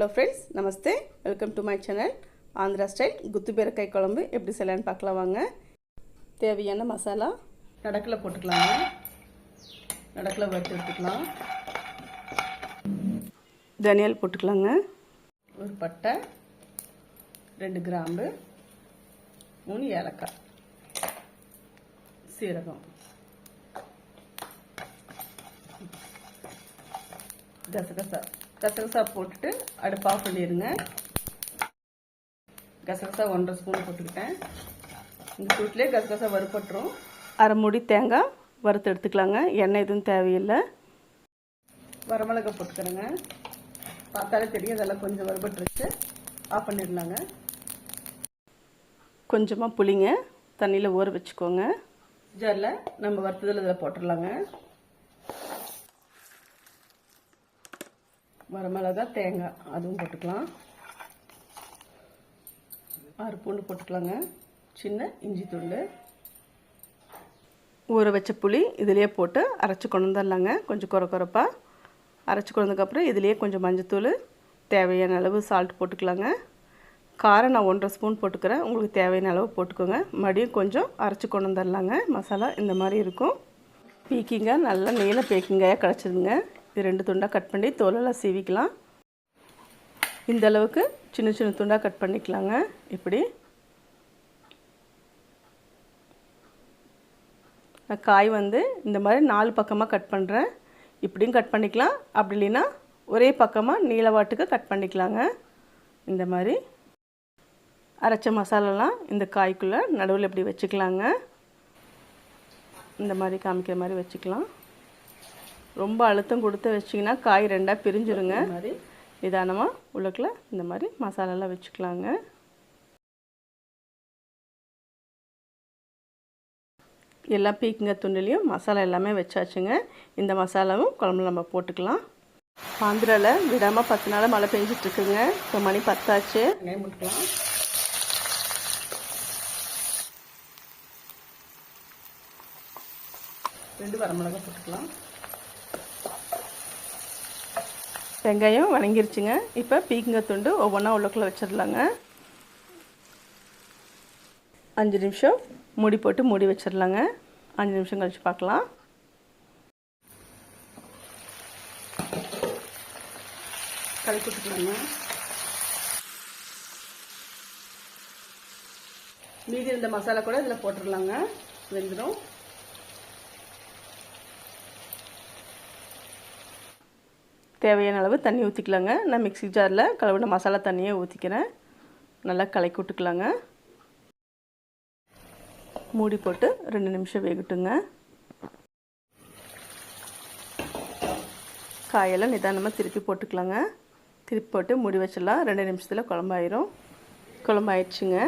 Hello friends Namaste welcome to my channel Andhra style குத்துபேரக்காய் குழம்பு எப்படி செய்யலான்னு பார்க்கலாம் வாங்க தேவையான மசாலா நடக்கில் போட்டுக்கலாங்க நடக்கில் வறுத்து எடுத்துக்கலாம் தனியால் போட்டுக்கலாங்க ஒரு பட்டை ரெண்டு கிராம்பு மூணு ஏலக்காய் சீரகம் கசகசா கசகசா போட்டுட்டு அடுப்பு ஆஃப் பண்ணிடுங்க கசகசா ஒன்றரை ஸ்பூன் போட்டுக்கிட்டேன். இந்த சூட்லேயே கசகசா வறுப்பட்டுரும் அரை மூடி தேங்காய் வறுத்து எடுத்துக்கலாங்க. எண்ணெய் எதுவும் தேவையில்லை. வரமிளகா போட்டுக்கிறேங்க. பார்த்தாலே தெரியும் அதெல்லாம் கொஞ்சம் வறுபட்டுருச்சு. ஆஃப் பண்ணிடலாங்க. கொஞ்சமாக புளிங்க. தண்ணியில் ஊற வச்சுக்கோங்க. ஜாரில் நம்ம வறுத்ததில் இதில் போட்டுடலாங்க. வரமிளகா தேங்காய் அதுவும் போட்டுக்கலாம். ஆறு பூண்டு போட்டுக்கலாங்க. சின்ன இஞ்சி துண்டு. ஊற வச்ச புளி இதிலேயே போட்டு அரைச்சி கொண்டு வந்துடலாங்க. கொஞ்சம் குறை குறைப்பாக அரைச்சி கொண்டதுக்கப்புறம் இதிலேயே கொஞ்சம் மஞ்சத்தூள் தேவையான அளவு சால்ட் போட்டுக்கலாங்க. காரம் நான் ஒன்றரை ஸ்பூன் போட்டுக்கிறேன். உங்களுக்கு தேவையான அளவு போட்டுக்கோங்க. மறுபடியும் கொஞ்சம் அரைச்சி கொண்டு வந்துடலாங்க. மசாலா இந்த மாதிரி இருக்கும். பீக்கிங்காக நல்லா நீள பேக்கிங்காயாக கிடச்சிதுங்க இது ரெண்டு துண்டாக கட் பண்ணி தோலெல்லாம் சீவிக்கலாம். இந்த அளவுக்கு சின்ன சின்ன துண்டாக கட் பண்ணிக்கலாங்க. இப்படி. நான் காய் வந்து இந்த மாதிரி நாலு பக்கமாக கட் பண்ணுறேன் இப்படியும் கட் பண்ணிக்கலாம். அப்படி இல்லைன்னா ஒரே பக்கமாக நீளவாட்டுக்கு கட் பண்ணிக்கலாங்க. இந்த மாதிரி. அரைச்ச மசாலாலாம் இந்த காய்க்குள்ளே நடுவில் இப்படி வச்சுக்கலாங்க. இந்த மாதிரி காமிக்கிற மாதிரி வச்சுக்கலாம். ரொம்ப அழுத்தம் கொடுத்து வச்சிங்கன்னா காய் ரெண்டாக பிரிஞ்சிருங்க. நிதானமாக உள்ளுக்குள்ள இந்த மாதிரி மசாலாலாம் வச்சுக்கலாங்க. எல்லா பீக்கிங்க துண்டுலேயும் மசாலா எல்லாமே வச்சாச்சுங்க. இந்த மசாலாவும் குழம்புல நம்ம போட்டுக்கலாம். ஆந்திராவில் விடாமல் பத்து நாள் மழை பெஞ்சிட்ருக்குங்க. இப்போ மணி பத்தாச்சு. போட்டுக்கலாம். ரெண்டு வரமிளகா போட்டுக்கலாம். வெங்காயம் வணங்கிருச்சுங்க. இப்போ பீக்கிங்க துண்டு ஒவ்வொன்றா உள்ளக்குள்ளே வச்சிடலாங்க. அஞ்சு நிமிஷம் மூடி போட்டு மூடி வச்சிடலாங்க. அஞ்சு நிமிஷம் கழித்து பார்க்கலாம். கலக்கி விட்டுக்கலாங்க மீதி இருந்த மசாலா கூட இதில் போட்டுடலாங்க. வெந்துடும் தேவையான அளவு தண்ணி ஊற்றிக்கலாங்க நான் மிக்சி ஜாரில் கலவுன மசாலா தண்ணியை ஊற்றிக்கிறேன் நல்லா கலக்கி விட்டுக்கலாங்க. மூடி போட்டு ரெண்டு நிமிஷம் வேகட்டுங்க. காயெல்லாம் நிதானமாக திருப்பி போட்டுக்கலாங்க. திருப்பி போட்டு மூடி வச்சிடலாம். ரெண்டு நிமிஷத்தில் குழம்பாயிரும். குழம்பாயிடுச்சுங்க.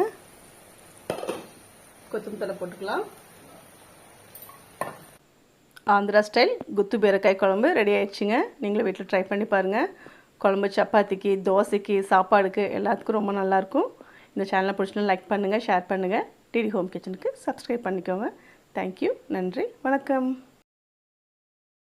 கொத்தமல்லி போட்டுக்கலாம். ஆந்திரா ஸ்டைல் குத்து பீரக்காய் குழம்பு ரெடி ஆயிடுச்சுங்க. நீங்களும் வீட்டில் ட்ரை பண்ணி பாருங்கள் குழம்பு சப்பாத்திக்கு தோசைக்கு சாப்பாடுக்கு எல்லாத்துக்கும் ரொம்ப நல்லாயிருக்கும். இந்த சேனலை பிடிச்சினா லைக் பண்ணுங்கள் ஷேர் பண்ணுங்கள் டிடி ஹோம் கிச்சனுக்கு சப்ஸ்கிரைப் பண்ணிக்கோங்க. தேங்க்யூ நன்றி. வணக்கம்.